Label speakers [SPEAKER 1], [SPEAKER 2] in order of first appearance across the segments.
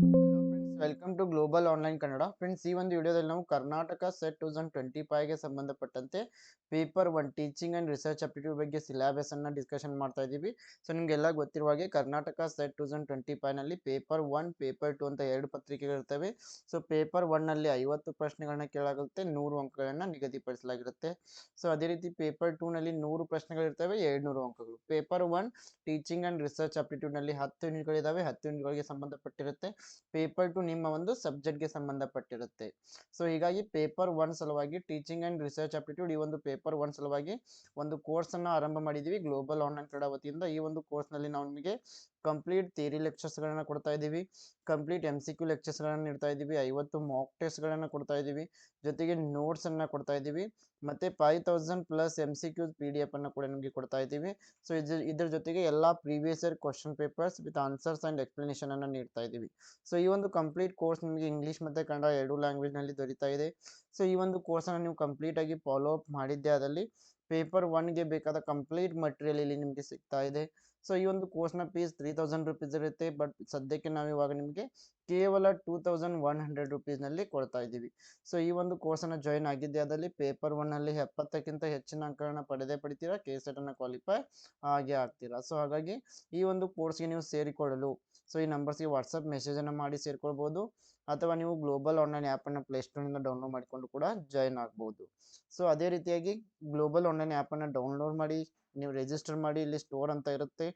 [SPEAKER 1] Thank you. Welcome to global online Kannada friends ಈ ಒಂದು ವಿಡಿಯೋದಲ್ಲಿ ನಾವು Karnataka SET two thousand twenty ಫೈವ್ಗೆ ಸಂಬಂಧಪಟ್ಟಂತೆ paper one teaching and research aptitude ಬಗ್ಗೆ ಸಿಲೆಬಸನ್ನು ಡಿಸ್ಕಷನ್ ಮಾಡ್ತಾ ಇದ್ದೀವಿ. ಸೊ ನಿಮಗೆಲ್ಲ ಗೊತ್ತಿರುವ ಹಾಗೆ Karnataka SET two thousand twenty ಫೈವ್ನಲ್ಲಿ paper one paper two ಅಂತ ಎರಡು ಪತ್ರಿಕೆಗಳಿರ್ತವೆ ಸೊ ಪೇಪರ್ ಒನ್ನಲ್ಲಿ ಐವತ್ತು ಪ್ರಶ್ನೆಗಳನ್ನ ಕೇಳಾಗುತ್ತೆ, ನೂರು ಅಂಕಗಳನ್ನು ನಿಗದಿಪಡಿಸಲಾಗಿರುತ್ತೆ. ಸೊ ಅದೇ ರೀತಿ ಪೇಪರ್ ಟೂನಲ್ಲಿ ನೂರು ಪ್ರಶ್ನೆಗಳಿರ್ತವೆ ಎರಡುನೂರು ಅಂಕಗಳು. Paper one teaching and research ಅಪ್ಟಿಟ್ಯೂಡ್ನಲ್ಲಿ ಹತ್ತು ಯೂನಿಟ್ಗಳಿದ್ದಾವೆ ಹತ್ತು ಯೂನಿಟ್ಗಳಿಗೆ ಸಂಬಂಧಪಟ್ಟಿರುತ್ತೆ. ಪೇಪರ್ ಟು ನಿಮ್ಮ ಒಂದು ಸಬ್ಜೆಕ್ಟ್ಗೆ ಸಂಬಂಧಪಟ್ಟಿರುತ್ತೆ. ಸೊ, ಹೀಗಾಗಿ ಪೇಪರ್ ಒನ್ ಸಲುವಾಗಿ ಟೀಚಿಂಗ್ ಆ್ಯಂಡ್ ರಿಸರ್ಚ್ ಆಪ್ಟಿಟ್ಯೂಡ್ ಈ ಒಂದು ಪೇಪರ್ ಒನ್ ಸಲುವಾಗಿ ಒಂದು ಕೋರ್ಸನ್ನು ಆರಂಭ ಮಾಡಿದ್ದೀವಿ. ಗ್ಲೋಬಲ್ ಆನ್ಲೈನ್ ಕನ್ನಡ ವತಿಯಿಂದ ಈ ಒಂದು ಕೋರ್ಸ್ನಲ್ಲಿ ನಾವು ನಿಮಗೆ ಕಂಪ್ಲೀಟ್ ಥಿಯರಿ ಲೆಕ್ಚರ್ಸ್ಗಳನ್ನು ಕೊಡ್ತಾ ಇದ್ದೀವಿ. ಕಂಪ್ಲೀಟ್ ಎಂ ಸಿ ಕ್ಯೂ ಲೆಕ್ಚರ್ಸ್ಗಳನ್ನು ನೀಡ್ತಾ ಇದ್ದೀವಿ. ಐವತ್ತು ಮಾಕ್ ಟೆಸ್ಟ್ಗಳನ್ನು ಕೊಡ್ತಾ ಇದ್ದೀವಿ. ಜೊತೆಗೆ ನೋಟ್ಸನ್ನು ಕೊಡ್ತಾ ಇದ್ದೀವಿ. ಮತ್ತು five thousand plus M C Qs P D ಎಫನ್ನು ಕೂಡ ನಿಮಗೆ ಕೊಡ್ತಾ ಇದ್ದೀವಿ. ಸೊ ಇದ್ರ ಇದ್ರ ಜೊತೆಗೆ ಎಲ್ಲ previous year question papers with answers and explanation ಅನ್ನು ನೀಡ್ತಾ ಇದ್ದೀವಿ. ಸೊ ಈ ಒಂದು ಕಂಪ್ಲೀಟ್ ಕೋರ್ಸ್ ನಿಮಗೆ ಇಂಗ್ಲೀಷ್ ಮತ್ತು ಕನ್ನಡ ಎರಡು ಲ್ಯಾಂಗ್ವೇಜ್ನಲ್ಲಿ ದೊರೀತಾ ಇದೆ. ಸೊ ಈ ಒಂದು ಕೋರ್ಸನ್ನು ನೀವು ಕಂಪ್ಲೀಟಾಗಿ ಫಾಲೋ ಅಪ್ ಮಾಡಿದ್ದೆ ಅದರಲ್ಲಿ ಪೇಪರ್ ಒನ್ಗೆ ಬೇಕಾದ ಕಂಪ್ಲೀಟ್ ಮಟೀರಿಯಲ್ ಇಲ್ಲಿ ನಿಮಗೆ ಸಿಗ್ತಾ ಇದೆ. ಸೊ ಈ ಒಂದು ಕೋರ್ಸ್ನ ಫೀಸ್ ತ್ರೀ ತೌಸಂಡ್ ರುಪೀಸ್ ಇರುತ್ತೆ. ಬಟ್ ಸದ್ಯಕ್ಕೆ ನಾವು ಇವಾಗ ನಿಮಗೆ ಕೇವಲ ಟೂ ತೌಸಂಡ್ ಒನ್ ಹಂಡ್ರೆಡ್ ರುಪೀಸ್ನಲ್ಲಿ ಕೊಡ್ತಾ ಇದ್ದೀವಿ. ಸೊ ಈ ಒಂದು ಕೋರ್ಸನ್ನು ಜಾಯಿನ್ ಆಗಿದ್ದೆ. ಅದರಲ್ಲಿ ಪೇಪರ್ ಒನ್ನಲ್ಲಿ ಎಪ್ಪತ್ತಕ್ಕಿಂತ ಹೆಚ್ಚಿನ ಅಂಕಗಳನ್ನ ಪಡೆದೇ ಪಡಿತೀರಾ? ಕೆ ಸೆಟನ್ನು ಕ್ವಾಲಿಫೈ ಆಗೇ ಆಗ್ತೀರಾ? ಸೊ ಹಾಗಾಗಿ ಈ ಒಂದು ಕೋರ್ಸ್ಗೆ ನೀವು ಸೇರಿಕೊಳ್ಳಲು. ಸೊ ಈ ನಂಬರ್ಸ್ಗೆ ವಾಟ್ಸಪ್ ಮೆಸೇಜನ್ನು ಮಾಡಿ ಸೇರ್ಕೊಳ್ಬೋದು. ಅಥವಾ ನೀವು ಗ್ಲೋಬಲ್ ಆನ್ಲೈನ್ ಆ್ಯಪನ್ನು ಪ್ಲೇಸ್ಟೋರ್ನಿಂದ ಡೌನ್ಲೋಡ್ ಮಾಡಿಕೊಂಡು ಕೂಡ ಜಾಯಿನ್ ಆಗ್ಬೋದು. ಸೊ ಅದೇ ರೀತಿಯಾಗಿ ಗ್ಲೋಬಲ್ ಆನ್ಲೈನ್ ಆ್ಯಪನ್ನು ಡೌನ್ಲೋಡ್ ಮಾಡಿ, ನೀವು ರಿಜಿಸ್ಟರ್ ಮಾಡಿ, ಇಲ್ಲಿ ಸ್ಟೋರ್ ಅಂತ ಇರುತ್ತೆ.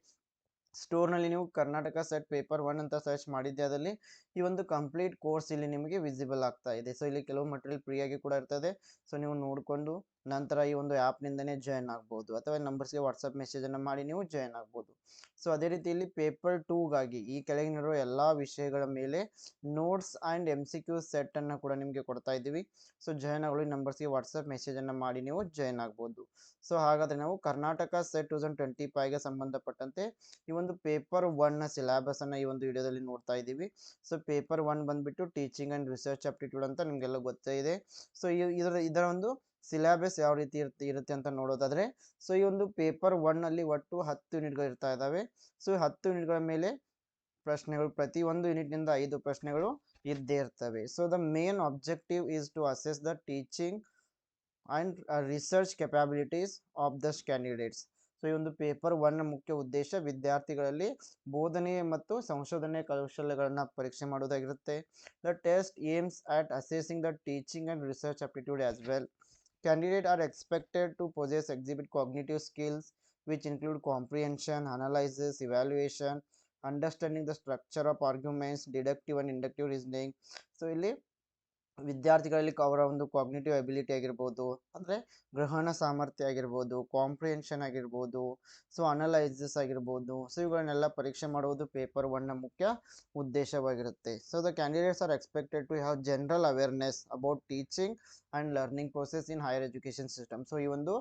[SPEAKER 1] ಸ್ಟೋರ್ನಲ್ಲಿ ನೀವು ಕರ್ನಾಟಕ ಸೆಟ್ ಪೇಪರ್ ಒನ್ ಅಂತ ಸರ್ಚ್ ಮಾಡಿದ್ದೆ ಅದರಲ್ಲಿ ಈ ಒಂದು ಕಂಪ್ಲೀಟ್ ಕೋರ್ಸ್ ಇಲ್ಲಿ ನಿಮಗೆ ವಿಸಿಬಲ್ ಆಗ್ತಾ ಇದೆ. ಸೊ ಇಲ್ಲಿ ಕೆಲವು ಮಟೀರಿಯಲ್ ಫ್ರೀಯಾಗಿ ಕೂಡ ಇರ್ತದೆ. ಸೊ ನೀವು ನೋಡಿಕೊಂಡು ನಂತರ ಈ ಒಂದು ಆ್ಯಪ್ನಿಂದನೇ ಜಾಯ್ನ್ ಆಗ್ಬೋದು. ಅಥವಾ ನಂಬರ್ಸ್ಗೆ ವಾಟ್ಸಪ್ ಮೆಸೇಜನ್ನು ಮಾಡಿ ನೀವು ಜಾಯ್ನ್ ಆಗ್ಬೋದು. ಸೊ ಅದೇ ರೀತಿ ಇಲ್ಲಿ ಪೇಪರ್ ಟೂಗಾಗಿ ಈ ಕೆಳಗಿನಿರುವ ಎಲ್ಲ ವಿಷಯಗಳ ಮೇಲೆ notes and M C Q ಸೆಟ್ಟನ್ನು ಕೂಡ ನಿಮಗೆ ಕೊಡ್ತಾ ಇದ್ದೀವಿ. ಸೊ ಜಾಯ್ನ್ ಆಗಲು ಈ ನಂಬರ್ಸ್ಗೆ ವಾಟ್ಸಪ್ ಮೆಸೇಜನ್ನು ಮಾಡಿ ನೀವು ಜಾಯ್ನ್ ಆಗ್ಬೋದು. ಸೊ ಹಾಗಾದರೆ ನಾವು Karnataka SET two thousand twenty ಫೈವ್ಗೆ ಸಂಬಂಧಪಟ್ಟಂತೆ ಈ ಒಂದು ಪೇಪರ್ ಒನ್ನ ಸಿಲೆಬಸನ್ನು ಈ ಒಂದು ವಿಡಿಯೋದಲ್ಲಿ ನೋಡ್ತಾ ಇದ್ದೀವಿ. ಸೊ ಪೇಪರ್ ಒನ್ ಬಂದ್ಬಿಟ್ಟು ಟೀಚಿಂಗ್ ಆ್ಯಂಡ್ ರಿಸರ್ಚ್ ಅಪ್ಟಿಟ್ಯೂಡ್ ಅಂತ ನಿಮಗೆಲ್ಲ ಗೊತ್ತೇ ಇದೆ. ಸೊ ಇದರ ಇದರ ಒಂದು ಸಿಲೆಬಸ್ ಯಾವ ರೀತಿ ಇರುತ್ತೆ ಇರುತ್ತೆ ಅಂತ ನೋಡೋದಾದರೆ ಸೊ ಈ ಒಂದು ಪೇಪರ್ ಒನ್ನಲ್ಲಿ ಒಟ್ಟು ಹತ್ತು ಯೂನಿಟ್ಗಳು ಇರ್ತಾ ಇದ್ದಾವೆ. ಸೊ ಈ ಹತ್ತು ಯೂನಿಟ್ಗಳ ಮೇಲೆ ಪ್ರಶ್ನೆಗಳು, ಪ್ರತಿ ಒಂದು ಯೂನಿಟ್ನಿಂದ ಐದು ಪ್ರಶ್ನೆಗಳು ಇದ್ದೇ ಇರ್ತವೆ. So the main objective is to assess the teaching and research capabilities of these candidates so, ಈ ಒಂದು ಪೇಪರ್ ಒನ್ ಮುಖ್ಯ ಉದ್ದೇಶ ವಿದ್ಯಾರ್ಥಿಗಳಲ್ಲಿ ಬೋಧನೆ ಮತ್ತು ಸಂಶೋಧನೆ ಕೌಶಲ್ಯಗಳನ್ನು ಪರೀಕ್ಷೆ ಮಾಡೋದಾಗಿರುತ್ತೆ the test aims at assessing the teaching and research aptitude as well candidate are expected to possess exhibit cognitive skills which include comprehension analysis evaluation understanding the structure of arguments deductive and inductive reasoning so ಇಲ್ಲಿ ವಿದ್ಯಾರ್ಥಿಗಳಲ್ಲಿ ಅವರ ಒಂದು cognitive ability ಆಗಿರ್ಬೋದು, ಅಂದರೆ ಗ್ರಹಣ ಸಾಮರ್ಥ್ಯ ಆಗಿರ್ಬೋದು comprehension ಆಗಿರ್ಬೋದು ಸೊ ಅನಲೈಸಸ್ ಆಗಿರ್ಬೋದು ಸೊ ಇವುಗಳನ್ನೆಲ್ಲ ಪರೀಕ್ಷೆ ಮಾಡುವುದು ಪೇಪರ್ ಒನ್ನ ಮುಖ್ಯ ಉದ್ದೇಶವಾಗಿರುತ್ತೆ. So the candidates are expected to have general awareness about teaching and learning process in higher education system so ಈ ಒಂದು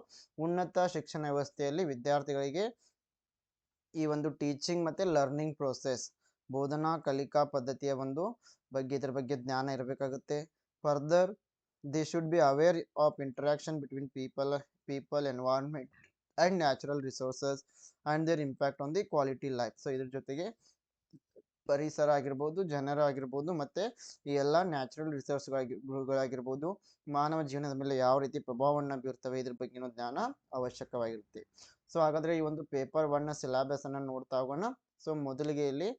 [SPEAKER 1] ಉನ್ನತ ಶಿಕ್ಷಣ ವ್ಯವಸ್ಥೆಯಲ್ಲಿ ವಿದ್ಯಾರ್ಥಿಗಳಿಗೆ ಈ ಒಂದು ಟೀಚಿಂಗ್ ಮತ್ತು ಲರ್ನಿಂಗ್ ಪ್ರೋಸೆಸ್ ಬೋಧನಾ ಕಲಿಕಾ ಪದ್ಧತಿಯ ಒಂದು ಬಗ್ಗೆ, ಇದರ ಬಗ್ಗೆ ಜ್ಞಾನ ಇರಬೇಕಾಗುತ್ತೆ. Further they should be aware of interaction between people people environment and natural resources and their impact on the quality life so ಇದ್ರ ಜೊತೆಗೆ ಪರಿಸರ ಆಗಿರ್ಬೋದು, ಜನರ ಆಗಿರ್ಬೋದು, ಮತ್ತು ಈ ಎಲ್ಲ ನ್ಯಾಚುರಲ್ ರಿಸೋರ್ಸ್ಗಳಾಗಿರ್ಬೋದು ಮಾನವ ಜೀವನದ ಮೇಲೆ ಯಾವ ರೀತಿ ಪ್ರಭಾವವನ್ನು ಬೀರ್ತವೆ ಇದ್ರ ಬಗ್ಗೆನೂ ಜ್ಞಾನ ಅವಶ್ಯಕವಾಗಿರುತ್ತೆ. ಸೊ ಹಾಗಾದರೆ ಈ ಒಂದು ಪೇಪರ್ ಒನ್ನ ಅನ್ನು ನೋಡ್ತಾ ಹೋಗೋಣ. ಸೊ ಮೊದಲಿಗೆ ಇಲ್ಲಿ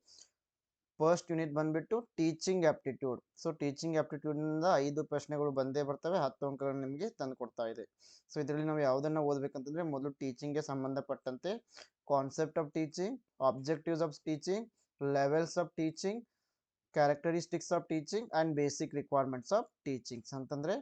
[SPEAKER 1] ಫಸ್ಟ್ ಯೂನಿಟ್ ಬಂದ್ಬಿಟ್ಟು ಟೀಚಿಂಗ್ ಆಪ್ಟಿಟ್ಯೂಡ್ ಸೊ ಟೀಚಿಂಗ್ ಆ್ಯಪ್ಟಿಟ್ಯೂಡ್ನಿಂದ ಐದು ಪ್ರಶ್ನೆಗಳು ಬಂದೇ ಬರ್ತವೆ, ಹತ್ತು ಅಂಕಗಳನ್ನು ನಿಮಗೆ ತಂದು ಕೊಡ್ತಾ ಇದೆ. ಸೊ ಇದರಲ್ಲಿ ನಾವು ಯಾವುದನ್ನು ಓದಬೇಕಂತಂದರೆ ಮೊದಲು ಟೀಚಿಂಗ್ಗೆ ಸಂಬಂಧಪಟ್ಟಂತೆ concept of teaching objectives of teaching levels of teaching characteristics of teaching and basic requirements of teachings ಅಂತಂದರೆ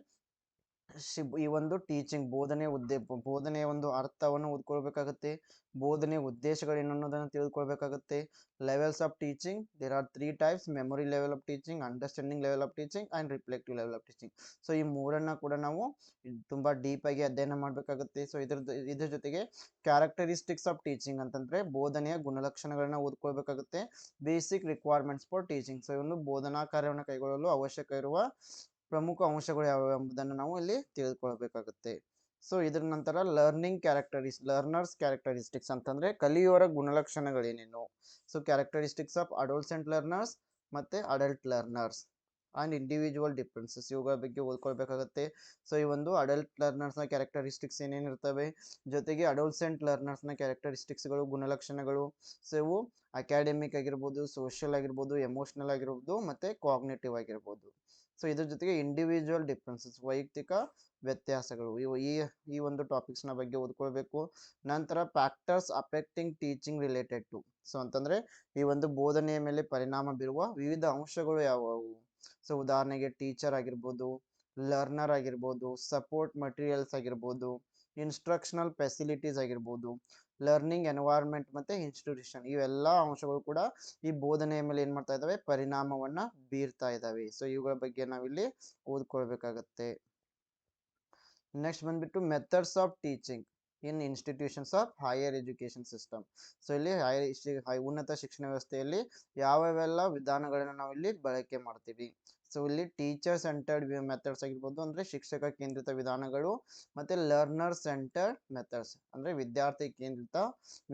[SPEAKER 1] ಶಿ ಈ ಒಂದು ಟೀಚಿಂಗ್ ಬೋಧನೆ ಉದ್ದೇ ಬೋಧನೆಯ ಒಂದು ಅರ್ಥವನ್ನು ಓದ್ಕೊಳ್ಬೇಕಾಗತ್ತೆ ಬೋಧನೆ ಉದ್ದೇಶಗಳೇನು ಅನ್ನೋದನ್ನು ತಿಳಿದುಕೊಳ್ಬೇಕಾಗತ್ತೆ. Levels of teaching there are three types memory level of teaching understanding level of teaching and reflective level of teaching so ಈ ಮೂರನ್ನು ಕೂಡ ನಾವು ತುಂಬ ಡೀಪಾಗಿ ಅಧ್ಯಯನ ಮಾಡಬೇಕಾಗುತ್ತೆ. ಸೊ ಇದ್ರ ಇದ್ರ ಜೊತೆಗೆ ಕ್ಯಾರೆಕ್ಟರಿಸ್ಟಿಕ್ಸ್ ಆಫ್ ಟೀಚಿಂಗ್ ಅಂತಂದರೆ ಬೋಧನೆಯ ಗುಣಲಕ್ಷಣಗಳನ್ನ ಓದ್ಕೊಳ್ಬೇಕಾಗುತ್ತೆ basic requirements for teaching so ಒಂದು ಬೋಧನಾ ಕಾರ್ಯವನ್ನು ಕೈಗೊಳ್ಳಲು ಅವಶ್ಯಕ ಇರುವ ಪ್ರಮುಖ ಅಂಶಗಳು ಯಾವುವು ಎಂಬುದನ್ನು ನಾವು ಇಲ್ಲಿ ತಿಳಿದುಕೊಳ್ಬೇಕಾಗುತ್ತೆ. ಸೊ ಇದರ ನಂತರ ಲರ್ನಿಂಗ್ ಕ್ಯಾರೆಕ್ಟರಿಸ್ ಲರ್ನರ್ಸ್ ಕ್ಯಾರೆಕ್ಟರಿಸ್ಟಿಕ್ಸ್ ಅಂತಂದರೆ ಕಲಿಯೋರ ಗುಣಲಕ್ಷಣಗಳೇನೇನು? So characteristics of adolescent learners ಮತ್ತು adult learners and individual differences ಇವುಗಳ ಬಗ್ಗೆ ಓದ್ಕೊಳ್ಬೇಕಾಗುತ್ತೆ. ಸೊ ಈ ಒಂದು ಅಡಲ್ಟ್ ಲರ್ನರ್ಸ್ನ ಕ್ಯಾರೆಕ್ಟರಿಸ್ಟಿಕ್ಸ್ ಏನೇನಿರ್ತವೆ ಜೊತೆಗೆ ಅಡೋಲ್ಸೆಂಟ್ ಲರ್ನರ್ಸ್ನ ಕ್ಯಾರೆಕ್ಟರಿಸ್ಟಿಕ್ಸ್ಗಳು ಗುಣಲಕ್ಷಣಗಳು. ಸೊ ಇವು ಅಕಾಡೆಮಿಕ್ ಆಗಿರ್ಬೋದು ಸೋಷಿಯಲ್ ಆಗಿರ್ಬೋದು ಎಮೋಷ್ನಲ್ ಆಗಿರ್ಬೋದು ಮತ್ತು ಕಾಗ್ನೇಟಿವ್ ಆಗಿರ್ಬೋದು. ಸೊ ಇದ್ರ ಜೊತೆಗೆ ಇಂಡಿವಿಜುವಲ್ ಡಿಫ್ರೆನ್ಸಸ್ ವೈಯಕ್ತಿಕ ವ್ಯತ್ಯಾಸಗಳು. ಇವು ಈ ಈ ಒಂದು ಟಾಪಿಕ್ಸ್ನ ಬಗ್ಗೆ ಓದ್ಕೊಳ್ಬೇಕು. ನಂತರ factors affecting teaching related to so ಅಂತಂದರೆ ಈ ಒಂದು ಬೋಧನೆಯ ಮೇಲೆ ಪರಿಣಾಮ ಬೀರುವ ವಿವಿಧ ಅಂಶಗಳು ಯಾವುವು? ಸೊ ಉದಾಹರಣೆಗೆ ಟೀಚರ್ ಆಗಿರ್ಬೋದು ಲರ್ನರ್ ಆಗಿರ್ಬೋದು ಸಪೋರ್ಟ್ ಮಟೀರಿಯಲ್ಸ್ ಆಗಿರ್ಬೋದು ಇನ್ಸ್ಟ್ರಕ್ಷನಲ್ ಫೆಸಿಲಿಟೀಸ್ ಆಗಿರ್ಬೋದು. ಲರ್ನಿಂಗ್ ಎನ್ವೈರ್ಮೆಂಟ್ ಮತ್ತು ಇನ್ಸ್ಟಿಟ್ಯೂಷನ್ ಇವೆಲ್ಲ ಅಂಶಗಳು ಕೂಡ ಈ ಬೋಧನೆಯ ಮೇಲೆ ಏನು ಮಾಡ್ತಾ ಇದ್ದಾವೆ ಪರಿಣಾಮವನ್ನು ಬೀರ್ತಾ ಇದ್ದಾವೆ ಸೊ ಇವುಗಳ ಬಗ್ಗೆ ನಾವಿಲ್ಲಿ ಓದ್ಕೊಳ್ಬೇಕಾಗತ್ತೆ. ನೆಕ್ಸ್ಟ್ ಬಂದ್ಬಿಟ್ಟು methods of teaching in institutions of higher education system so ಇಲ್ಲಿ ಹೈ, ಉನ್ನತ ಶಿಕ್ಷಣ ವ್ಯವಸ್ಥೆಯಲ್ಲಿ ಯಾವ್ಯಾವೆಲ್ಲ ವಿಧಾನಗಳನ್ನು ನಾವು ಇಲ್ಲಿ ಬಳಕೆ ಮಾಡ್ತೀವಿ? ಸೊ ಇಲ್ಲಿ ಟೀಚರ್ ಸೆಂಟರ್ಡ್ ಮೆಥಡ್ಸ್ ಆಗಿರ್ಬೋದು, ಅಂದರೆ ಶಿಕ್ಷಕ ಕೇಂದ್ರಿತ ವಿಧಾನಗಳು ಮತ್ತು ಲರ್ನರ್ ಸೆಂಟರ್ ಮೆಥಡ್ಸ್ ಅಂದರೆ ವಿದ್ಯಾರ್ಥಿ ಕೇಂದ್ರಿತ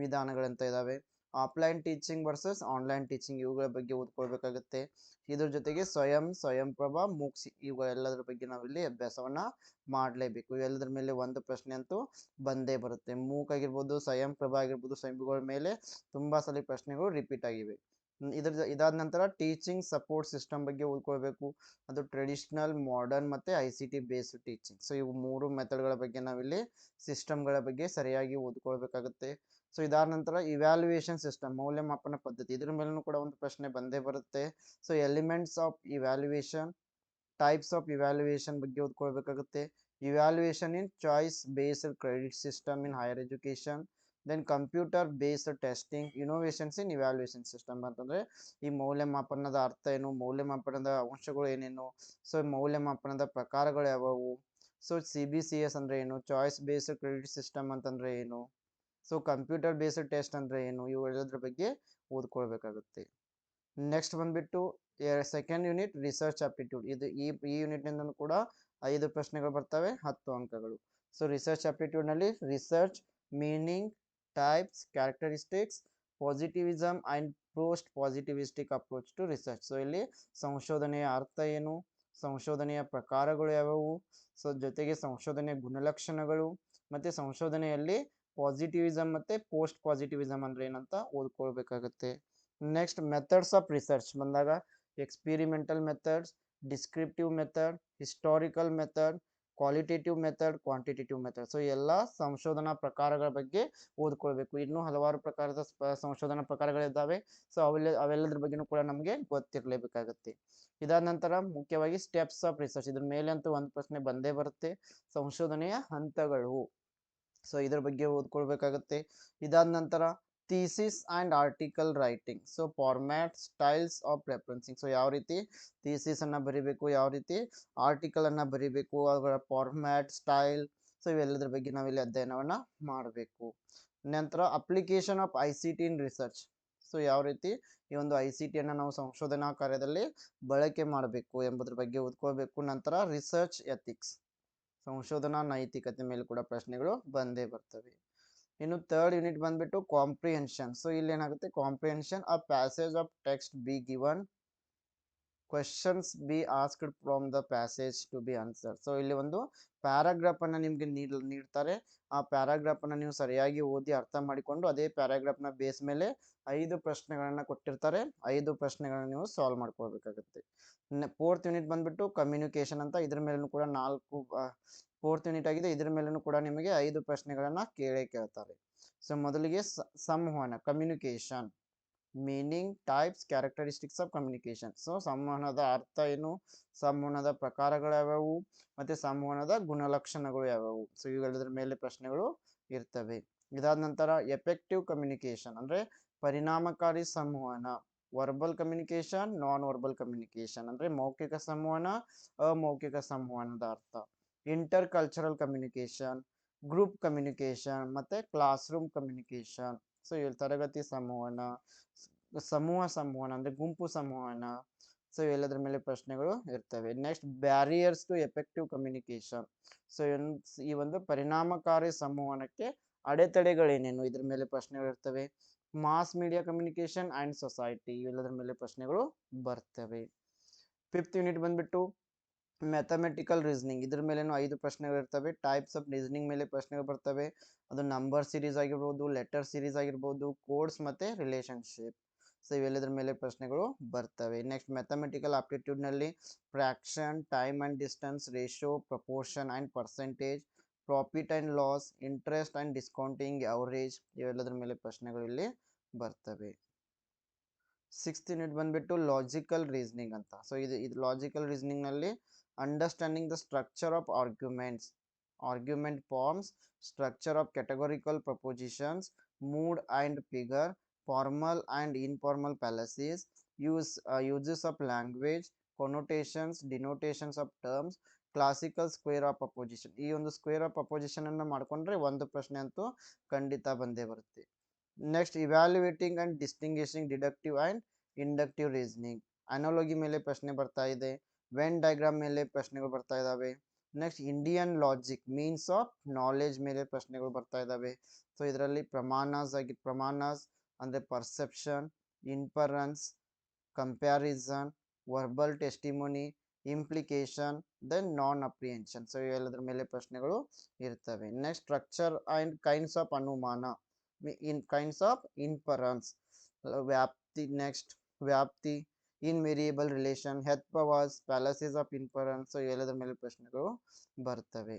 [SPEAKER 1] ವಿಧಾನಗಳಂತ ಇದ್ದಾವೆ offline teaching versus online teaching ಇವುಗಳ ಬಗ್ಗೆ ಓದ್ಕೊಳ್ಬೇಕಾಗುತ್ತೆ. ಇದ್ರ ಜೊತೆಗೆ ಸ್ವಯಂ, ಸ್ವಯಂಪ್ರಭ ಮೂಕ್ಸಿ ಇವುಗಳೆಲ್ಲದರ ಬಗ್ಗೆ ನಾವಿಲ್ಲಿ ಅಭ್ಯಾಸವನ್ನ ಮಾಡಲೇಬೇಕು. ಎಲ್ಲದರ ಮೇಲೆ ಒಂದು ಪ್ರಶ್ನೆ ಅಂತೂ ಬಂದೇ ಬರುತ್ತೆ. ಮೂಕ್ ಆಗಿರ್ಬೋದು ಸ್ವಯಂ ಪ್ರಭಾ ಆಗಿರ್ಬೋದು ಸ್ವಯಂಗಳ ಮೇಲೆ ತುಂಬ ಸಲ ಪ್ರಶ್ನೆಗಳು ರಿಪೀಟ್ ಆಗಿವೆ. ಇದ್ರ ಇದಾದ ನಂತರ ಟೀಚಿಂಗ್ ಸಪೋರ್ಟ್ ಸಿಸ್ಟಮ್ ಬಗ್ಗೆ ಉಳ್ಕೊಳ್ಬೇಕು. ಅದು ಟ್ರೆಡಿಷ್ನಲ್ ಮಾಡರ್ನ್ ಮತ್ತು I C T based teaching so ಇವು ಮೂರು ಮೆಥಡ್ಗಳ ಬಗ್ಗೆ ನಾವಿಲ್ಲಿ ಸಿಸ್ಟಮ್ಗಳ ಬಗ್ಗೆ ಸರಿಯಾಗಿ ಓದ್ಕೊಳ್ಬೇಕಾಗುತ್ತೆ. ಸೊ ಇದಾದ ನಂತರ ಇವ್ಯಾಲ್ಯೂಯೇಷನ್ ಸಿಸ್ಟಮ್ ಮೌಲ್ಯಮಾಪನ ಪದ್ಧತಿ. ಇದ್ರ ಮೇಲೂ ಕೂಡ ಒಂದು ಪ್ರಶ್ನೆ ಬಂದೇ ಬರುತ್ತೆ. So elements of evaluation types of evaluation ಬಗ್ಗೆ ಓದ್ಕೊಳ್ಬೇಕಾಗುತ್ತೆ. Evaluation in choice based credit system in higher education then computer based testing innovations in evaluation system ಅಂತಂದರೆ ಈ ಮೌಲ್ಯಮಾಪನದ ಅರ್ಥ ಏನು, ಮೌಲ್ಯಮಾಪನದ ಅಂಶಗಳು ಏನೇನು ಸೊ ಮೌಲ್ಯಮಾಪನದ ಪ್ರಕಾರಗಳು ಯಾವುವು so C B C S ಅಂದರೆ ಏನು ಚಾಯ್ಸ್ ಬೇಸ್ಡ್ ಕ್ರೆಡಿಟ್ ಸಿಸ್ಟಮ್ ಅಂತಂದರೆ ಏನು ಸೊ ಕಂಪ್ಯೂಟರ್ ಬೇಸ್ಡ್ ಟೆಸ್ಟ್ ಅಂದರೆ ಏನು ಇವೆಲ್ಲದ್ರ ಬಗ್ಗೆ ಓದ್ಕೊಳ್ಬೇಕಾಗುತ್ತೆ. ನೆಕ್ಸ್ಟ್ ಬಂದ್ಬಿಟ್ಟು ಸೆಕೆಂಡ್ ಯೂನಿಟ್ ರಿಸರ್ಚ್ ಆಪ್ಟಿಟ್ಯೂಡ್ ಇದು ಈ ಈ ಯೂನಿಟ್ನಿಂದ ಕೂಡ ಐದು ಪ್ರಶ್ನೆಗಳು ಬರ್ತವೆ, ಹತ್ತು ಅಂಕಗಳು. So research ಆಪ್ಟಿಟ್ಯೂಡ್ನಲ್ಲಿ research meaning types characteristics positivism and post positivistic approach to research so ಇಲ್ಲಿ ಸಂಶೋಧನೆಯ ಅರ್ಥ ಏನು? ಸಂಶೋಧನೆಯ ಪ್ರಕಾರಗಳು ಯಾವುವು? ಸೊ, ಜೊತೆಗೆ ಸಂಶೋಧನೆಯ ಗುಣಲಕ್ಷಣಗಳು ಮತ್ತು ಸಂಶೋಧನೆಯಲ್ಲಿ ಪಾಸಿಟಿವಿಸಮ್ ಮತ್ತು ಪೋಸ್ಟ್ ಪಾಸಿಟಿವಿಸಮ್ ಅಂದರೆ ಏನಂತ ಓದ್ಕೊಳ್ಬೇಕಾಗತ್ತೆ. ನೆಕ್ಸ್ಟ್ ಮೆಥಡ್ಸ್ ಆಫ್ ರಿಸರ್ಚ್ ಬಂದಾಗ experimental methods descriptive method historical method qualitative method quantitative method so ಎಲ್ಲ ಸಂಶೋಧನಾ ಪ್ರಕಾರಗಳ ಬಗ್ಗೆ ಓದ್ಕೊಳ್ಬೇಕು. ಇನ್ನೂ ಹಲವಾರು ಪ್ರಕಾರದ ಸಂಶೋಧನಾ ಪ್ರಕಾರಗಳಿದ್ದಾವೆ ಸೊ ಅವೆಲ್ಲ, ಅವೆಲ್ಲದ್ರ ಬಗ್ಗೆನೂ ಕೂಡ ನಮಗೆ ಗೊತ್ತಿರಲೇಬೇಕಾಗತ್ತೆ. ಇದಾದ ನಂತರ ಮುಖ್ಯವಾಗಿ ಸ್ಟೆಪ್ಸ್ ಆಫ್ ರಿಸರ್ಚ್ ಇದ್ರ ಮೇಲೆ ಅಂತೂ ಒಂದು ಪ್ರಶ್ನೆ ಬಂದೇ ಬರುತ್ತೆ. ಸಂಶೋಧನೆಯ ಹಂತಗಳು. ಸೊ ಇದ್ರ ಬಗ್ಗೆ ಓದ್ಕೊಳ್ಬೇಕಾಗತ್ತೆ. ಇದಾದ ನಂತರ thesis and article writing so format styles of referencing so ಯಾವ ರೀತಿ ಥೀಸಿಸನ್ನು ಬರಿಬೇಕು, ಯಾವ ರೀತಿ ಆರ್ಟಿಕಲನ್ನು ಬರಿಬೇಕು ಅವುಗಳ ಫಾರ್ಮ್ಯಾಟ್ ಸ್ಟೈಲ್ ಸೊ ಇವೆಲ್ಲದ್ರ ಬಗ್ಗೆ ನಾವಿಲ್ಲಿ ಅಧ್ಯಯನವನ್ನು ಮಾಡಬೇಕು. ನಂತರ application of I C T in research so ಯಾವ ರೀತಿ ಈ ಒಂದು ಐ ಸಿ ಟಿಯನ್ನು ನಾವು ಸಂಶೋಧನಾ ಕಾರ್ಯದಲ್ಲಿ ಬಳಕೆ ಮಾಡಬೇಕು ಎಂಬುದ್ರ ಬಗ್ಗೆ ಓದ್ಕೋಬೇಕು. ನಂತರ ರಿಸರ್ಚ್ ಎಥಿಕ್ಸ್ ಸಂಶೋಧನಾ ನೈತಿಕತೆ ಮೇಲೆ ಕೂಡ ಪ್ರಶ್ನೆಗಳು ಬಂದೇ ಬರ್ತವೆ. ಇನ್ನು ಥರ್ಡ್ ಯೂನಿಟ್ ಬಂದ್ಬಿಟ್ಟು ಕಾಂಪ್ರಿಹೆನ್ಷನ್ ಸೊ ಇಲ್ಲಿ ಏನಾಗುತ್ತೆ comprehension a passage of text be given questions be asked from the passage to be answer so ಇಲ್ಲಿ ಒಂದು ಪ್ಯಾರಾಗ್ರಾಫ್ ಅನ್ನ ನಿಮ್ಗೆ ನೀಡ್, ನೀಡ್ತಾರೆ. ಆ ಪ್ಯಾರಾಗ್ರಾಫ್ ಅನ್ನ ನೀವು ಸರಿಯಾಗಿ ಓದಿ ಅರ್ಥ ಮಾಡಿಕೊಂಡು ಅದೇ ಪ್ಯಾರಾಗ್ರಾಫ್ನ ಬೇಸ್ ಮೇಲೆ ಐದು ಪ್ರಶ್ನೆಗಳನ್ನ ಕೊಟ್ಟಿರ್ತಾರೆ. ಐದು ಪ್ರಶ್ನೆಗಳನ್ನ ನೀವು ಸಾಲ್ವ್ ಮಾಡ್ಕೊಳ್ಬೇಕಾಗುತ್ತೆ. ಫೋರ್ತ್ ಯೂನಿಟ್ ಬಂದ್ಬಿಟ್ಟು ಕಮ್ಯುನಿಕೇಶನ್ ಅಂತ ಇದ್ರ ಮೇಲೂ ಕೂಡ ನಾಲ್ಕು ಫೋರ್ತ್ ಯೂನಿಟ್ ಆಗಿದೆ. ಇದ್ರ ಮೇಲೂ ಕೂಡ ನಿಮಗೆ ಐದು ಪ್ರಶ್ನೆಗಳನ್ನ ಕೇಳೇ ಕೇಳ್ತಾರೆ. ಸೊ ಮೊದಲಿಗೆ ಸಂವಹನ communication meaning types characteristics of communication so ಸಂವಹನದ ಅರ್ಥ ಏನು? ಸಂವಹನದ ಪ್ರಕಾರಗಳು ಯಾವ್ಯಾವು? ಮತ್ತೆ ಸಂವಹನದ ಗುಣಲಕ್ಷಣಗಳು ಯಾವ್ಯಾವು? ಸೊ ಇವುಗಳದ್ರ ಮೇಲೆ ಪ್ರಶ್ನೆಗಳು ಇರ್ತವೆ. ಇದಾದ ನಂತರ ಎಫೆಕ್ಟಿವ್ ಕಮ್ಯುನಿಕೇಶನ್ ಅಂದ್ರೆ ಪರಿಣಾಮಕಾರಿ ಸಂವಹನ. Verbal communication non verbal communication ಅಂದ್ರೆ ಮೌಖಿಕ ಸಂವಹನ, ಅಮೌಖಿಕ ಸಂವಹನದ ಅರ್ಥ. Inter cultural communication group communication ಮತ್ತೆ ಕ್ಲಾಸ್ ರೂಮ್ ಕಮ್ಯುನಿಕೇಶನ್ ಸೊ ಇಲ್ಲಿ ತರಗತಿ ಸಂವಹನ ಸಮೂಹ ಸಂವಹನ ಅಂದ್ರೆ ಗುಂಪು ಸಂವಹನ ಸೊ ಎಲ್ಲದರ ಮೇಲೆ ಪ್ರಶ್ನೆಗಳು ಇರ್ತವೆ next barriers to effective communication so ಈ ಒಂದು ಪರಿಣಾಮಕಾರಿ ಸಂವಹನಕ್ಕೆ ಅಡೆತಡೆಗಳೇನೇನು ಇದ್ರ ಮೇಲೆ ಪ್ರಶ್ನೆಗಳು ಇರ್ತವೆ mass media communication and society ಇವೆಲ್ಲದರ ಮೇಲೆ ಪ್ರಶ್ನೆಗಳು ಬರ್ತವೆ ಫಿಫ್ತ್ ಯೂನಿಟ್ ಬಂದ್ಬಿಟ್ಟು ಮ್ಯಾಥಮೆಟಿಕಲ್ ರೀಸನಿಂಗ್ ಇದ್ರ ಮೇಲೇನು ಐದು ಪ್ರಶ್ನೆಗಳು ಇರ್ತವೆ. ಟೈಪ್ಸ್ ಆಫ್ ರೀಸನಿಂಗ್ ಮೇಲೆ ಪ್ರಶ್ನೆಗಳು ಬರ್ತವೆ. ಅದು ನಂಬರ್ ಸೀರೀಸ್ ಆಗಿರ್ಬೋದು ಲೆಟರ್ ಸೀರೀಸ್ ಆಗಿರ್ಬೋದು ಕೋಡ್ಸ್ ಮತ್ತು ರಿಲೇಷನ್ಶಿಪ್ ಸೊ ಇವೆಲ್ಲದ್ರ ಮೇಲೆ ಪ್ರಶ್ನೆಗಳು ಬರ್ತವೆ. Next mathematical ಆಪ್ಟಿಟ್ಯೂಡ್ನಲ್ಲಿ fraction time and distance ratio proportion and percentage profit and loss interest and discounting average ಇವೆಲ್ಲದ್ರ ಮೇಲೆ ಪ್ರಶ್ನೆಗಳು ಇಲ್ಲಿ ಬರ್ತವೆ. ಸಿಕ್ಸ್ತ್ ಯೂನಿಟ್ ಬಂದ್ಬಿಟ್ಟು ಲಾಜಿಕಲ್ ರೀಸನಿಂಗ್ ಅಂತ. ಸೊ ಇದು ಇದು logical ರೀಸನಿಂಗ್ನಲ್ಲಿ understanding the structure of arguments argument forms structure of categorical propositions mood and figure formal and informal fallacies use uh, uses of language connotations denotations of terms classical square of opposition ಈ ಒಂದು square of opposition ಅನ್ನು ಮಾಡ್ಕೊಂಡ್ರೆ ಒಂದು ಪ್ರಶ್ನೆ ಅಂತೂ ಖಂಡಿತ ಬಂದೇ ಬರುತ್ತೆ. Next evaluating and distinguishing deductive and inductive reasoning analogy ಮೇಲೆ ಪ್ರಶ್ನೆ ಬರ್ತಾ ಇದೆ. ವೆನ್ ಡಯಾಗ್ರಾಮ್ ಮೇಲೆ ಪ್ರಶ್ನೆಗಳು ಬರ್ತಾ ಇದ್ದಾವೆ next Indian logic means of knowledge ಮೇಲೆ ಪ್ರಶ್ನೆಗಳು ಬರ್ತಾ ಇದ್ದಾವೆ ಸೊ ಇದರಲ್ಲಿ ಪ್ರಮಾಣಸ್ ಆಗಿ, ಪ್ರಮಾಣಸ್ ಅಂದರೆ perception inference comparison verbal testimony implication then non apprehension so ಇವೆಲ್ಲದ್ರ ಮೇಲೆ ಪ್ರಶ್ನೆಗಳು ಇರ್ತವೆ. Next structure and kinds of ಅನುಮಾನ ಇನ್ ಕೈಂಡ್ಸ್ ಆಫ್ ಇನ್ಫರೆನ್ಸ್ ವ್ಯಾಪ್ತಿ ನೆಕ್ಸ್ಟ್ ವ್ಯಾಪ್ತಿ ಇನ್ ವೇರಿಯೇಬಲ್ ರಿಲೇಶನ್ ಹೆತ್ ಪವರ್ಸ್ ಪ್ಯಾಲಸಿಸ್ ಆಫ್ ಇನ್ಫರೆನ್ಸ್ ಎಲ್ಲದರ ಮೇಲೆ ಪ್ರಶ್ನೆಗಳು ಬರ್ತವೆ.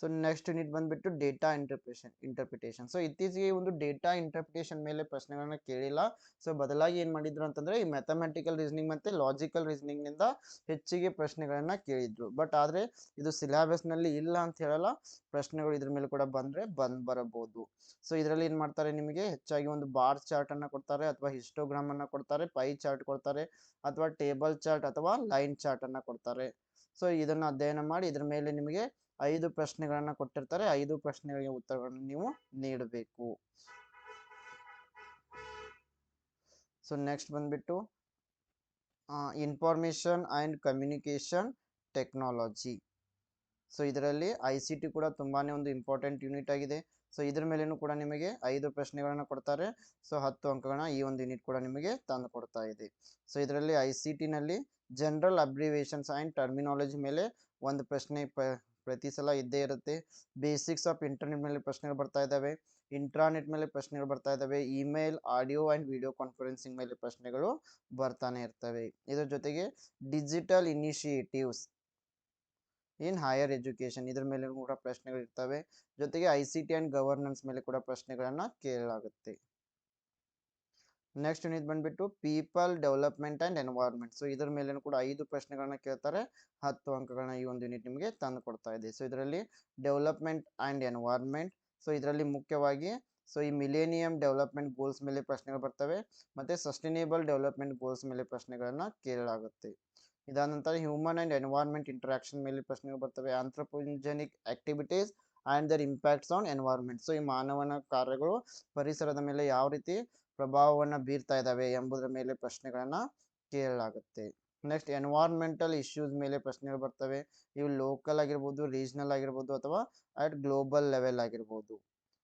[SPEAKER 1] ಸೊ ನೆಕ್ಸ್ಟ್ ಯೂನಿಟ್ ಬಂದ್ಬಿಟ್ಟು ಡೇಟಾ ಇಂಟರ್ಪ್ರೇಷನ್ ಇಂಟರ್ಪ್ರಿಟೇಷನ್ ಸೊ ಇತ್ತೀಚೆಗೆ ಒಂದು ಡೇಟಾ ಇಂಟರ್ಪ್ರಿಟೇಷನ್ ಮೇಲೆ ಪ್ರಶ್ನೆಗಳನ್ನ ಕೇಳಿಲ್ಲ. ಸೊ ಬದಲಾಗಿ ಏನು ಮಾಡಿದ್ರು ಅಂತಂದ್ರೆ ಈ ಮ್ಯಾಥಮೆಟಿಕಲ್ ರೀಸನಿಂಗ್ ಮತ್ತೆ ಲಾಜಿಕಲ್ನಿಂದ ಹೆಚ್ಚಿಗೆ ಪ್ರಶ್ನೆಗಳನ್ನು ಕೇಳಿದ್ರು. ಬಟ್ ಆದ್ರೆ ಇದು ಸಿಲೆಬಸ್ನಲ್ಲಿ ಇಲ್ಲ ಅಂತ ಹೇಳಲ್ಲ. ಪ್ರಶ್ನೆಗಳು ಇದ್ರ ಮೇಲೆ ಕೂಡ ಬಂದ್ರೆ ಬಂದ್ ಬರಬಹುದು. ಸೊ ಇದರಲ್ಲಿ ಏನು ಮಾಡ್ತಾರೆ ನಿಮಗೆ? ಹೆಚ್ಚಾಗಿ ಒಂದು ಬಾರ್ ಚಾರ್ಟ್ ಅನ್ನ ಕೊಡ್ತಾರೆ ಅಥವಾ ಹಿಸ್ಟೋಗ್ರಾಮನ್ನು ಕೊಡ್ತಾರೆ ಪೈ ಚಾರ್ಟ್ ಕೊಡ್ತಾರೆ, ಅಥವಾ ಟೇಬಲ್ ಚಾರ್ಟ್ ಅಥವಾ ಲೈನ್ ಚಾರ್ಟ್ ಅನ್ನ ಕೊಡ್ತಾರೆ. ಸೊ ಇದನ್ನ ಅಧ್ಯಯನ ಮಾಡಿ ಇದ್ರ ಮೇಲೆ ನಿಮಗೆ ಐದು ಪ್ರಶ್ನೆಗಳನ್ನು ಕೊಟ್ಟಿರ್ತಾರೆ. ಐದು ಪ್ರಶ್ನೆಗಳಿಗೆ ಉತ್ತರಗಳನ್ನು ನೀವು ನೀಡಬೇಕು. ಸೊ ನೆಕ್ಸ್ಟ್ ಬಂದ್ಬಿಟ್ಟು information and communication technology so ಇದರಲ್ಲಿ ಐ ಸಿ ಟಿ ಕೂಡ ತುಂಬಾ ಒಂದು ಇಂಪಾರ್ಟೆಂಟ್ ಯೂನಿಟ್ ಆಗಿದೆ. ಸೊ ಇದ್ರ ಮೇಲೇನು ಕೂಡ ನಿಮಗೆ ಐದು ಪ್ರಶ್ನೆಗಳನ್ನು ಕೊಡ್ತಾರೆ. ಸೊ ಹತ್ತು ಅಂಕಗಳನ್ನ ಈ ಒಂದು ಯೂನಿಟ್ ಕೂಡ ನಿಮಗೆ ತಂದು ಕೊಡ್ತಾ ಇದೆ. ಸೊ ಇದರಲ್ಲಿ ಐ ಸಿ ಟಿನಲ್ಲಿ ಜನರಲ್ ಅಬ್ರಿವೇಷನ್ಸ್ ಆ್ಯಂಡ್ ಟರ್ಮಿನಾಲಜಿ ಮೇಲೆ ಒಂದು ಪ್ರಶ್ನೆ ಪ್ರತಿ ಸಲ ಇದ್ದೇ ಇರುತ್ತೆ. ಬೇಸಿಕ್ಸ್ ಆಫ್ ಇಂಟರ್ನೆಟ್ ಮೇಲೆ ಪ್ರಶ್ನೆಗಳು ಬರ್ತಾ ಇದ್ದಾವೆ. ಇಂಟ್ರಾನೆಟ್ ಮೇಲೆ ಪ್ರಶ್ನೆಗಳು ಬರ್ತಾ ಇದ್ದಾವೆ. Email audio and video conferencing ಮೇಲೆ ಪ್ರಶ್ನೆಗಳು ಬರ್ತಾನೆ ಇರ್ತವೆ. ಇದರ ಜೊತೆಗೆ digital initiatives in higher education ಇದ್ರ ಮೇಲೆ ಕೂಡ ಪ್ರಶ್ನೆಗಳು ಇರ್ತವೆ ಜೊತೆಗೆ I C T and governance ಮೇಲೆ ಕೂಡ ಪ್ರಶ್ನೆಗಳನ್ನ ಕೇಳಲಾಗುತ್ತೆ. ನೆಕ್ಸ್ಟ್ ಯೂನಿಟ್ ಬಂದ್ಬಿಟ್ಟು people development and environment so ಇದ್ರ ಮೇಲೇನು ಕೂಡ ಐದು ಪ್ರಶ್ನೆಗಳನ್ನ ಕೇಳ್ತಾರೆ. ಹತ್ತು ಅಂಕಗಳನ್ನ ಈ ಒಂದು ಯೂನಿಟ್ ನಿಮಗೆ ತಂದು ಕೊಡ್ತಾ ಇದೆ. ಸೊ ಇದರಲ್ಲಿ ಡೆವಲಪ್ಮೆಂಟ್ ಆ್ಯಂಡ್ ಎನ್ವೈರ್ಮೆಂಟ್ ಸೊ ಇದರಲ್ಲಿ ಮುಖ್ಯವಾಗಿ ಸೊ ಈ ಮಿಲೇನಿಯಂ ಡೆವಲಪ್ಮೆಂಟ್ ಗೋಲ್ಸ್ ಮೇಲೆ ಪ್ರಶ್ನೆಗಳು ಬರ್ತವೆ. ಮತ್ತು ಸಸ್ಟೈನೇಬಲ್ ಡೆವಲಪ್ಮೆಂಟ್ ಗೋಲ್ಸ್ ಮೇಲೆ ಪ್ರಶ್ನೆಗಳನ್ನು ಕೇಳಲಾಗುತ್ತೆ. ಇದಾದ ನಂತರ ಹ್ಯೂಮನ್ ಆ್ಯಂಡ್ ಎನ್ವೈರ್ಮೆಂಟ್ ಇಂಟ್ರಾಕ್ಷನ್ ಮೇಲೆ ಪ್ರಶ್ನೆಗಳು ಬರ್ತವೆ. Anthropogenic activities and their impacts on environment so ಈ ಮಾನವನ ಕಾರ್ಯಗಳು ಪರಿಸರದ ಮೇಲೆ ಯಾವ ರೀತಿ ಪ್ರಭಾವವನ್ನು ಬೀರ್ತಾ ಇದ್ದಾವೆ ಎಂಬುದರ ಮೇಲೆ ಪ್ರಶ್ನೆಗಳನ್ನು ಕೇಳಲಾಗುತ್ತೆ. ನೆಕ್ಸ್ಟ್ ಎನ್ವೈರ್ಮೆಂಟಲ್ ಇಶ್ಯೂಸ್ ಮೇಲೆ ಪ್ರಶ್ನೆಗಳು ಬರ್ತವೆ. ಇವು ಲೋಕಲ್ ಆಗಿರ್ಬೋದು ರೀಜ್ನಲ್ ಆಗಿರ್ಬೋದು ಅಥವಾ ಅಟ್ ಗ್ಲೋಬಲ್ ಲೆವೆಲ್ ಆಗಿರ್ಬೋದು.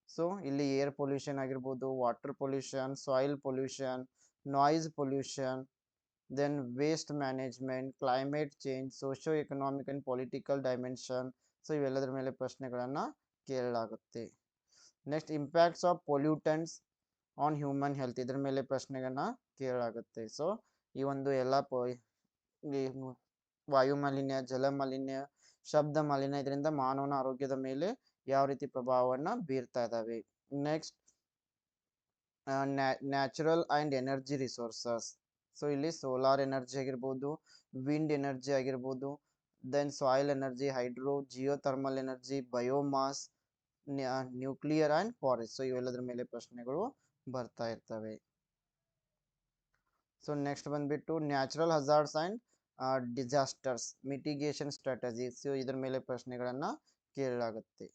[SPEAKER 1] ಸೊ ಇಲ್ಲಿ ಏರ್ ಪೊಲ್ಯೂಷನ್ ಆಗಿರ್ಬೋದು water pollution soil pollution noise pollution then waste management climate change socio economic and political dimension so ಇವೆಲ್ಲದರ ಮೇಲೆ ಪ್ರಶ್ನೆಗಳನ್ನು ಕೇಳಲಾಗುತ್ತೆ. Next impacts of pollutants on human health ಇದ್ರ ಮೇಲೆ ಪ್ರಶ್ನೆಗಳನ್ನ ಕೇಳಾಗುತ್ತೆ. ಸೊ ಈ ಒಂದು ಎಲ್ಲ ವಾಯು ಮಾಲಿನ್ಯ, ಜಲ ಮಾಲಿನ್ಯ, ಶಬ್ದ ಮಾಲಿನ್ಯ ಇದರಿಂದ ಮಾನವನ ಆರೋಗ್ಯದ ಮೇಲೆ ಯಾವ ರೀತಿ ಪ್ರಭಾವವನ್ನು ಬೀರ್ತಾ ಇದ್ದಾವೆ next natural and energy resources so ಇಲ್ಲಿ ಸೋಲಾರ್ ಎನರ್ಜಿ ಆಗಿರ್ಬೋದು ವಿಂಡ್ ಎನರ್ಜಿ ಆಗಿರ್ಬೋದು then soil energy hydro geothermal energy biomass nuclear and forest so ಇವೆಲ್ಲದರ ಮೇಲೆ ಪ್ರಶ್ನೆಗಳು ಬರ್ತಾ ಇರ್ತವೆ ಸೊ ನೆಕ್ಸ್ಟ್ ಬಂದ್ಬಿಟ್ಟು natural hazards and disasters mitigation strategies so ಇದ್ರ ಮೇಲೆ ಪ್ರಶ್ನೆಗಳನ್ನು ಕೇಳಲಾಗುತ್ತೆ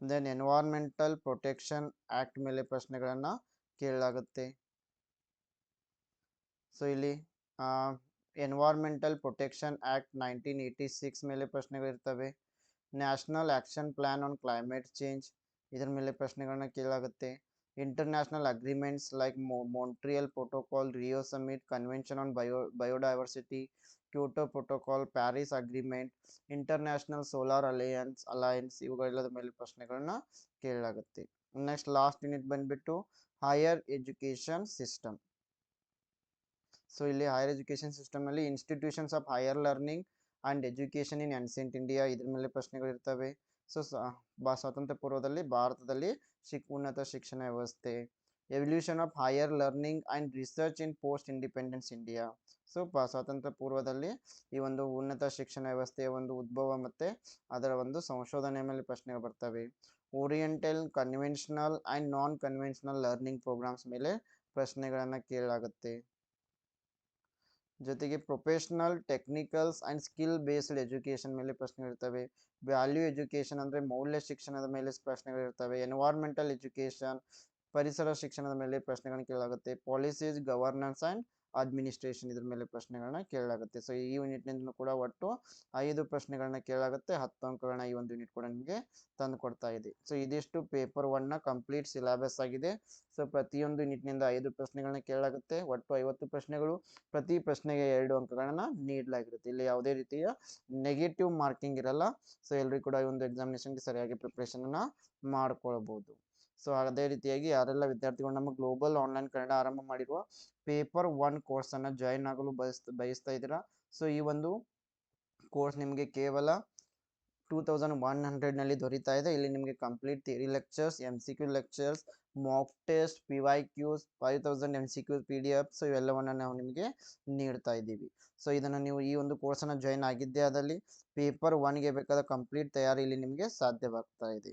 [SPEAKER 1] ದೆನ್ ಎನ್ವೈರ್ಮೆಂಟಲ್ ಪ್ರೊಟೆಕ್ಷನ್ ಆಕ್ಟ್ ಮೇಲೆ ಪ್ರಶ್ನೆಗಳನ್ನು ಕೇಳಲಾಗುತ್ತೆ ಸೊ ಇಲ್ಲಿ environmental protection act nineteen eighty six ಮೇಲೆ ಪ್ರಶ್ನೆಗಳಿರ್ತವೆ national action plan on climate change ಇದರ ಮೇಲೆ ಪ್ರಶ್ನೆಗಳನ್ನ ಕೇಳಾಗುತ್ತೆ. International agreements like Montreal protocol Rio summit convention on bio biodiversity Kyoto protocol Paris agreement international solar alliance alliance ಇವುಗಳೆಲ್ಲದ ಮೇಲೆ ಪ್ರಶ್ನೆಗಳನ್ನ ಕೇಳಲಾಗುತ್ತೆ next last unit ಬಂದ್ಬಿಟ್ಟು higher education system so ಇಲ್ಲಿ higher education ಸಿಸ್ಟಮ್ನಲ್ಲಿ institutions of higher learning and education in ancient India ಇದ್ರ ಮೇಲೆ ಪ್ರಶ್ನೆಗಳಿರ್ತವೆ so ಬಾ ಸ್ವಾತಂತ್ರ್ಯ ಪೂರ್ವದಲ್ಲಿ ಭಾರತದಲ್ಲಿ ಶಿಕ್ ಉನ್ನತ ಶಿಕ್ಷಣ ವ್ಯವಸ್ಥೆ evolution of higher learning and research in post independence India so ಪ ಸ್ವಾತಂತ್ರ್ಯ ಪೂರ್ವದಲ್ಲಿ ಈ ಒಂದು ಉನ್ನತ ಶಿಕ್ಷಣ ವ್ಯವಸ್ಥೆಯ ಒಂದು ಉದ್ಭವ ಮತ್ತು ಅದರ ಒಂದು ಸಂಶೋಧನೆ ಮೇಲೆ ಪ್ರಶ್ನೆಗಳು ಬರ್ತವೆ. Oriental conventional and non conventional learning programmes ಮೇಲೆ ಪ್ರಶ್ನೆಗಳನ್ನು ಕೇಳಲಾಗುತ್ತೆ. ಜೊತೆಗೆ professional technicals and skill based education ಮೇಲೆ ಪ್ರಶ್ನೆಗಳಿರ್ತವೆ ವ್ಯಾಲ್ಯೂ ಎಜುಕೇಷನ್ ಅಂದರೆ ಮೌಲ್ಯ ಶಿಕ್ಷಣದ ಮೇಲೆ ಪ್ರಶ್ನೆಗಳಿರ್ತವೆ ಎನ್ವೈರ್ಮೆಂಟಲ್ ಎಜುಕೇಷನ್ ಪರಿಸರ ಶಿಕ್ಷಣದ ಮೇಲೆ ಪ್ರಶ್ನೆಗಳನ್ನು ಕೇಳಲಾಗುತ್ತೆ. ಪಾಲಿಸೀಸ್ ಗವರ್ನೆನ್ಸ್ ಆ್ಯಂಡ್ ಅಡ್ಮಿನಿಸ್ಟ್ರೇಷನ್ ಇದ್ರ ಮೇಲೆ ಪ್ರಶ್ನೆಗಳನ್ನ ಕೇಳಲಾಗುತ್ತೆ. ಸೊ ಈ ಯೂನಿಟ್ನಿಂದ ಕೂಡ ಒಟ್ಟು ಐದು ಪ್ರಶ್ನೆಗಳನ್ನ ಕೇಳಲಾಗುತ್ತೆ. ಹತ್ತು ಅಂಕಗಳನ್ನ ಈ ಒಂದು ಯೂನಿಟ್ ಕೂಡ ನಿಮಗೆ ತಂದು ಕೊಡ್ತಾ ಇದೆ. ಸೊ ಇದಿಷ್ಟು ಪೇಪರ್ ಒನ್ನ ಕಂಪ್ಲೀಟ್ ಸಿಲೆಬಸ್ ಆಗಿದೆ. ಸೊ ಪ್ರತಿಯೊಂದು ಯೂನಿಟ್ನಿಂದ ಐದು ಪ್ರಶ್ನೆಗಳನ್ನ ಕೇಳಲಾಗುತ್ತೆ. ಒಟ್ಟು ಐವತ್ತು ಪ್ರಶ್ನೆಗಳು ಪ್ರತಿ ಪ್ರಶ್ನೆಗೆ ಎರಡು ಅಂಕಗಳನ್ನ ನೀಡಲಾಗಿರುತ್ತೆ. ಇಲ್ಲಿ ಯಾವುದೇ ರೀತಿಯ ನೆಗೆಟಿವ್ ಮಾರ್ಕಿಂಗ್ ಇರಲ್ಲ. ಸೊ ಎಲ್ಲರೂ ಕೂಡ ಈ ಒಂದು ಎಕ್ಸಾಮಿನೇಷನ್ಗೆ ಸರಿಯಾಗಿ ಪ್ರಿಪ್ರೇಷನನ್ನು ಮಾಡ್ಕೊಳ್ಬೋದು. ಸೊ ಅದೇ ರೀತಿಯಾಗಿ ಯಾರೆಲ್ಲ ವಿದ್ಯಾರ್ಥಿಗಳು ನಮ್ಮ ಗ್ಲೋಬಲ್ ಆನ್ಲೈನ್ ಕನ್ನಡ ಆರಂಭ ಮಾಡಿರುವ ಪೇಪರ್ ಒನ್ ಕೋರ್ಸನ್ನು ಜಾಯಿನ್ ಆಗಲು ಬಯಸ್, ಬಯಸ್ತಾ ಇದ್ದೀರಾ? ಸೊ ಈ ಒಂದು ಕೋರ್ಸ್ ನಿಮಗೆ ಕೇವಲ ಟೂ ತೌಸಂಡ್ ಒನ್ ಹಂಡ್ರೆಡ್ನಲ್ಲಿ ದೊರೀತಾ ಇದೆ. ಇಲ್ಲಿ ನಿಮಗೆ complete theory lectures M C Q lectures mock test P Y Qs five thousand M C Qs P D F so ಇವೆಲ್ಲವನ್ನು ನಾವು ನಿಮಗೆ ನೀಡ್ತಾ ಇದ್ದೀವಿ. ಸೊ ಇದನ್ನು ನೀವು ಈ ಒಂದು ಕೋರ್ಸನ್ನು ಜಾಯಿನ್ ಆಗಿದ್ದೇ ಆದಲ್ಲಿ ಪೇಪರ್ ಒನ್ಗೆ ಬೇಕಾದ ಕಂಪ್ಲೀಟ್ ತಯಾರಿ ಇಲ್ಲಿ ನಿಮಗೆ ಸಾಧ್ಯವಾಗ್ತಾ ಇದೆ.